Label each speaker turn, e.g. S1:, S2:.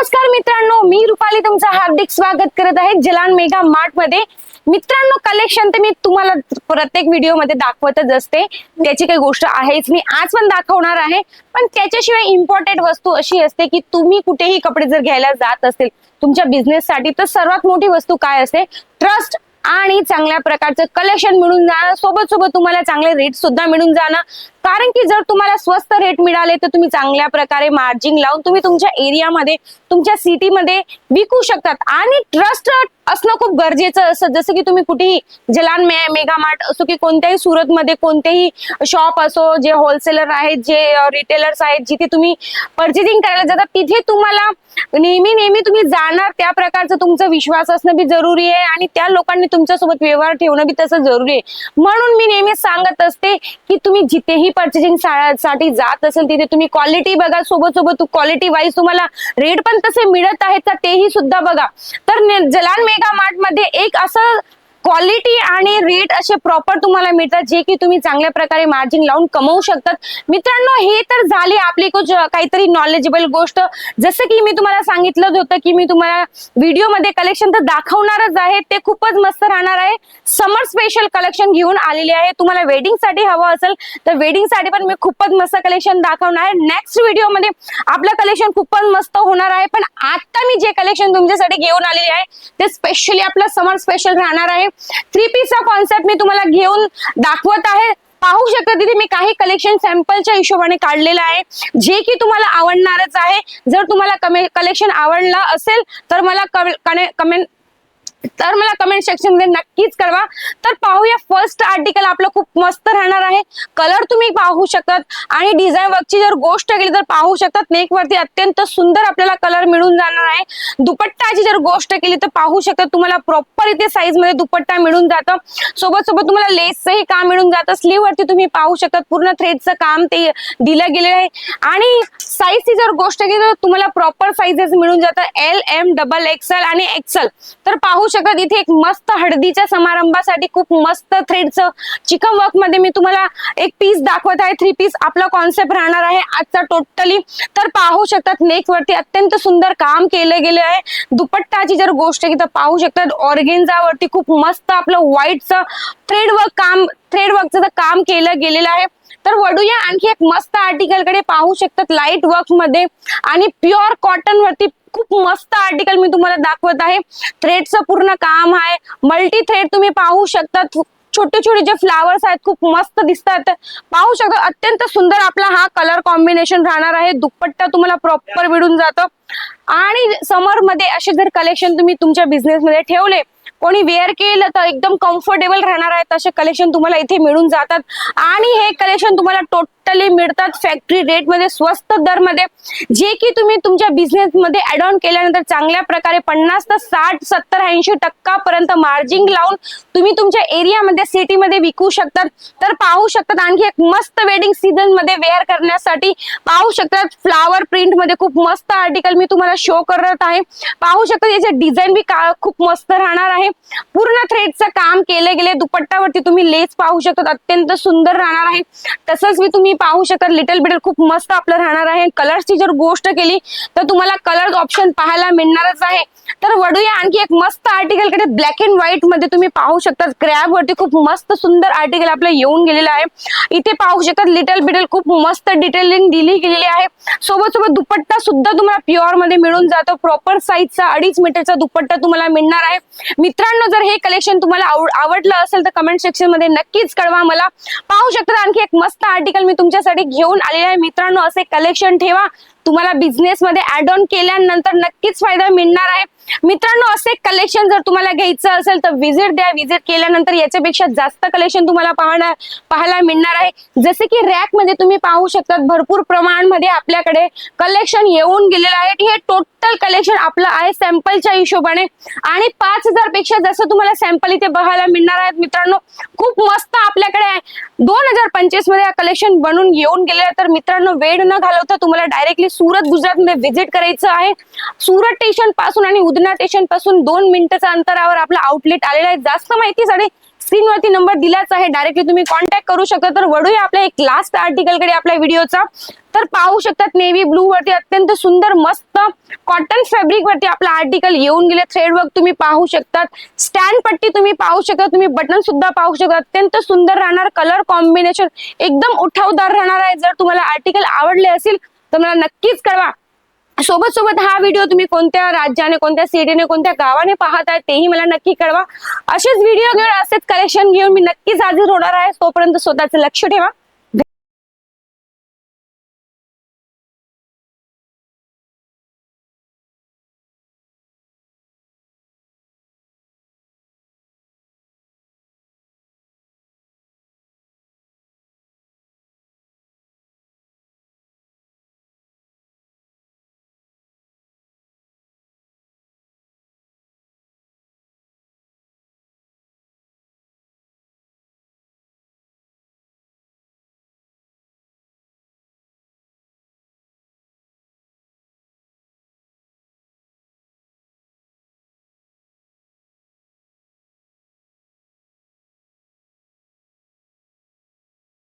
S1: नमस्कार मित्रांनो मी रुपाली तुमचं हार्दिक स्वागत करत आहे जलान मेगा मार्टमध्ये. मित्रांनो कलेक्शन तर मी तुम्हाला प्रत्येक व्हिडिओमध्ये दाखवतच असते. त्याची काही गोष्ट आहेच मी आज पण दाखवणार आहे. पण त्याच्याशिवाय इम्पॉर्टंट वस्तू अशी असते की तुम्ही कुठेही कपडे जर घ्यायला जात असेल तुमच्या बिझनेस साठी तर सर्वात मोठी वस्तू काय असते? ट्रस्ट आणि चांगल्या प्रकारचं कलेक्शन मिळून जाणं सोबत सोबत तुम्हाला चांगले रेट सुद्धा मिळून जाणं. कारण की जर तुम्हाला स्वस्त रेट मिळाले तर तुम्ही चांगल्या प्रकारे मार्जिन लावून तुम्ही तुमच्या एरियामध्ये तुमच्या सिटीमध्ये विकू शकतात. आणि ट्रस्ट असणं खूप गरजेचं असतं. जसं की तुम्ही कुठेही जलान मे मेगा मार्ट असो की कोणत्याही सुरतमध्ये कोणतेही शॉप असो जे होलसेलर आहेत जे रिटेलर्स आहेत जिथे तुम्ही पर्चेसिंग करायला जातात तिथे तुम्हाला नेहमी नेहमी तुम्ही जाणार. त्या प्रकारचं तुमचा विश्वास असणं बी जरुरी आहे आणि त्या लोकांनी तुमच्यासोबत व्यवहार ठेवणं बी तसं जरुरी आहे. म्हणून मी नेहमी सांगत असते की तुम्ही जिथेही पर्चेसिंगसाठी जात असेल तिथे तुम्ही क्वालिटी बघा सोबत सोबत क्वालिटी वाईज तुम्हाला रेट पण तसे मिळत आहेत का तेही सुद्धा बघा. तर जलान मेगा मार्टमध्ये एक असं क्वालिटी आणि रेट असे प्रॉपर तुम्हाला मिळतात जे की तुम्ही चांगल्या प्रकारे मार्जिन लावून कमवू शकतात. मित्रांनो हे तर झाली आपली कुछ काहीतरी नॉलेजेबल गोष्ट. जसं की मी तुम्हाला सांगितलं होतं की मी तुम्हाला व्हिडिओमध्ये कलेक्शन तर दाखवणारच आहे. ते खूपच मस्त राहणार आहे. समर स्पेशल कलेक्शन घेऊन आलेले आहे. तुम्हाला वेडिंगसाठी हवं असेल तर वेडिंगसाठी पण मी खूपच मस्त कलेक्शन दाखवणार आहे. नेक्स्ट व्हिडिओमध्ये आपलं कलेक्शन खूपच मस्त होणार आहे. पण आता मी जे कलेक्शन तुमच्यासाठी घेऊन आलेले आहे ते स्पेशली आपलं समर स्पेशल राहणार आहे. थ्री पीसचा कॉन्सेप्ट मी तुम्हाला घेऊन दाखवत आहे. पाहू शकता तिथे मी काही कलेक्शन सॅम्पलच्या हिशोबाने काढलेलं आहे. जे की तुम्हाला आवडणारच आहे. जर तुम्हाला कमे कलेक्शन आवडला असेल तर मला कमेंट तर मला कमेंट सेक्शनमध्ये नक्कीच कळवा. तर पाहूया फर्स्ट आर्टिकल आपलं खूप मस्त राहणार आहे. कलर तुम्ही पाहू शकतात आणि डिझाईन वर्कची जर गोष्ट केली तर पाहू शकतात. नेक वरती अत्यंत सुंदर आपल्याला कलर मिळून जाणार आहे. दुपट्टाची जर गोष्ट केली तर पाहू शकतात तुम्हाला प्रॉपर इथे साईजमध्ये दुपट्टा मिळून जातं. सोबत सोबत तुम्हाला लेसचंही काम मिळून जातं. स्लीव वरती तुम्ही पाहू शकतात. पूर्ण थ्रेडचं काम ते दिलं गेलेलं आहे. आणि साईजची जर गोष्ट केली तर तुम्हाला प्रॉपर साईजेस मिळून जातं. एल एम डबल एक्सल आणि एक्सल तर पाहू शकत. इथे एक मस्त हळदीच्या समारंभासाठी खूप मस्त थ्रेडचं चिकन वर्कमध्ये मी तुम्हाला एक पीस दाखवत आहे. थ्री पीस आपला कॉन्सेप्ट राहणार आहे आजचा टोटली तर पाहू शकतात नेक वरती अत्यंत सुंदर काम केलं गेलं आहे. दुपट्टाची जर गोष्ट केली तर पाहू शकतात ऑर्गेन्झावरती खूप मस्त आपलं व्हाईटचं थ्रेड वर्क काम थ्रेड वर्कचं काम केलं गेलेलं आहे तर वडूया आणखी एक मस्त आर्टिकलकडे पाहू शकतात लाइट वर्कमध्ये. आणि प्युअर कॉटन वरती खूप मस्त आर्टिकल मी तुम्हाला दाखवत आहे. थ्रेडचं पूर्ण काम आहे. मल्टी थ्रेड तुम्ही पाहू शकतात छोटे छोटे जे फ्लावर्स आहेत खूप मस्त दिसतात. पाहू शकता अत्यंत सुंदर आपला हा कलर कॉम्बिनेशन राहणार आहे. दुपट्टा तुम्हाला प्रॉपर मिळून जातं. आणि समरमध्ये असे जर कलेक्शन तुम्ही तुमच्या बिझनेस मध्ये ठेवले कोणी वेअर केलं तर एकदम कम्फर्टेबल राहणार आहेत असे कलेक्शन तुम्हाला इथे मिळून जातात. आणि हे कलेक्शन तुम्हाला टोटली मिळतात फॅक्टरी रेटमध्ये स्वस्त दरमध्ये जे की तुम्ही तुमच्या बिझनेस मध्ये ऍड ऑन केल्यानंतर चांगल्या प्रकारे पन्नास ते साठ सत्तर ऐंशी टक्कापर्यंत मार्जिन लावून तुम्ही तुमच्या एरियामध्ये सिटीमध्ये विकू शकतात. तर पाहू शकतात आणखी एक मस्त वेडिंग सीझनमध्ये वेअर करण्यासाठी. पाहू शकतात फ्लावर प्रिंटमध्ये खूप मस्त आर्टिकल मी तुम्हाला शो करत आहे. पाहू शकतात याचे डिझाईन बी खूप मस्त राहणार आहे. पूर्ण थ्रेडचं काम केले गेले. दुपट्टावरती तुम्ही लेस पाहू शकतात. अत्यंत सुंदर राहणार आहे. तसंच मी तुम्ही पाहू शकता लिटल बिटल खूप मस्त आपलं राहणार आहे. कलर्सची जर गोष्ट केली तर तुम्हाला कलर ऑप्शन पाहायला मिळणारच आहे. तर वडूया आणखी एक मस्त आर्टिकलकडे ब्लॅक अँड व्हाईटमध्ये तुम्ही पाहू शकता क्रॅब वरती खूप मस्त सुंदर आर्टिकल आपलं येऊन गेलेलं आहे. इथे पाहू शकतात लिटल बिटल खूप मस्त डिटेलिंग दिली गेलेली आहे. सोबत सोबत दुपट्टा सुद्धा तुम्हाला प्युअरमध्ये मिळून जातो. प्रॉपर साईजचा अडीच मीटरचा दुपट्टा तुम्हाला मिळणार आहे. मित्रांनो जर हे कलेक्शन तुम्हाला आव- आवडलं असेल तर कमेंट सेक्शनमध्ये नक्कीच कळवा मला. पाहू शकता आणखी एक मस्त आर्टिकल मी तुमच्यासाठी घेऊन आलेले आहे. मित्रांनो असे कलेक्शन ठेवा. तुम्हाला बिझनेस मध्ये ऍड ऑन केल्यानंतर नक्कीच फायदा मिळणार आहे. मित्रांनो असे कलेक्शन जर तुम्हाला घ्यायचं असेल तर व्हिजिट द्या. व्हिजिट केल्यानंतर याच्यापेक्षा जास्त कलेक्शन तुम्हाला पाहणार पाहायला मिळणार आहे. जसे की रॅकमध्ये तुम्ही पाहू शकतात भरपूर प्रमाणामध्ये आपल्याकडे कलेक्शन येऊन गेलेलं आहे. हे टोटल कलेक्शन आपलं आहे सॅम्पलच्या हिशोबाने. आणि पाच हजारपेक्षा जास्त तुम्हाला सॅम्पल इथे बघायला मिळणार आहेत मित्रांनो. खूप मस्त आपल्या आहे मध्ये हा कलेक्शन बनून येऊन गेले तर मित्रांनो वेळ न घालवता तुम्हाला डायरेक्टली सुरत गुजरात मध्ये व्हिजिट करायचं आहे. सुरत स्टेशनपासून आणि उदना स्टेशनपासून दोन मिनिटाच्या अंतरावर आपलं आउटलेट आलेलं आहे. जास्त माहितीसाठी स्क्रीनवरती नंबर दिलाच आहे. डायरेक्टली तुम्ही कॉन्टॅक्ट करू शकता. तर वळूया आपल्या एक लास्ट आर्टिकलकडे आपल्या व्हिडिओचा तर पाहू शकतात नेव्ही ब्लू वरती अत्यंत सुंदर मस्त कॉटन फॅब्रिक वरती आपला आर्टिकल येऊन गेले. थ्रेड वर्क तुम्ही पाहू शकतात. स्टँड पट्टी तुम्ही पाहू शकता. तुम्ही बटन सुद्धा पाहू शकता. अत्यंत सुंदर राहणार. कलर कॉम्बिनेशन एकदम उठावदार राहणार आहे. जर तुम्हाला आर्टिकल आवडले असेल तर मला नक्कीच कळवा. सोबत सोबत हा व्हिडिओ तुम्ही कोणत्या राज्याने कोणत्या सिटीने कोणत्या गावाने पाहत आहे तेही मला नक्की कळवा. असेच व्हिडिओ घेऊन असेच कलेक्शन घेऊन मी नक्कीच हाजीर होणार आहे. तोपर्यंत स्वतःचं लक्ष ठेवा.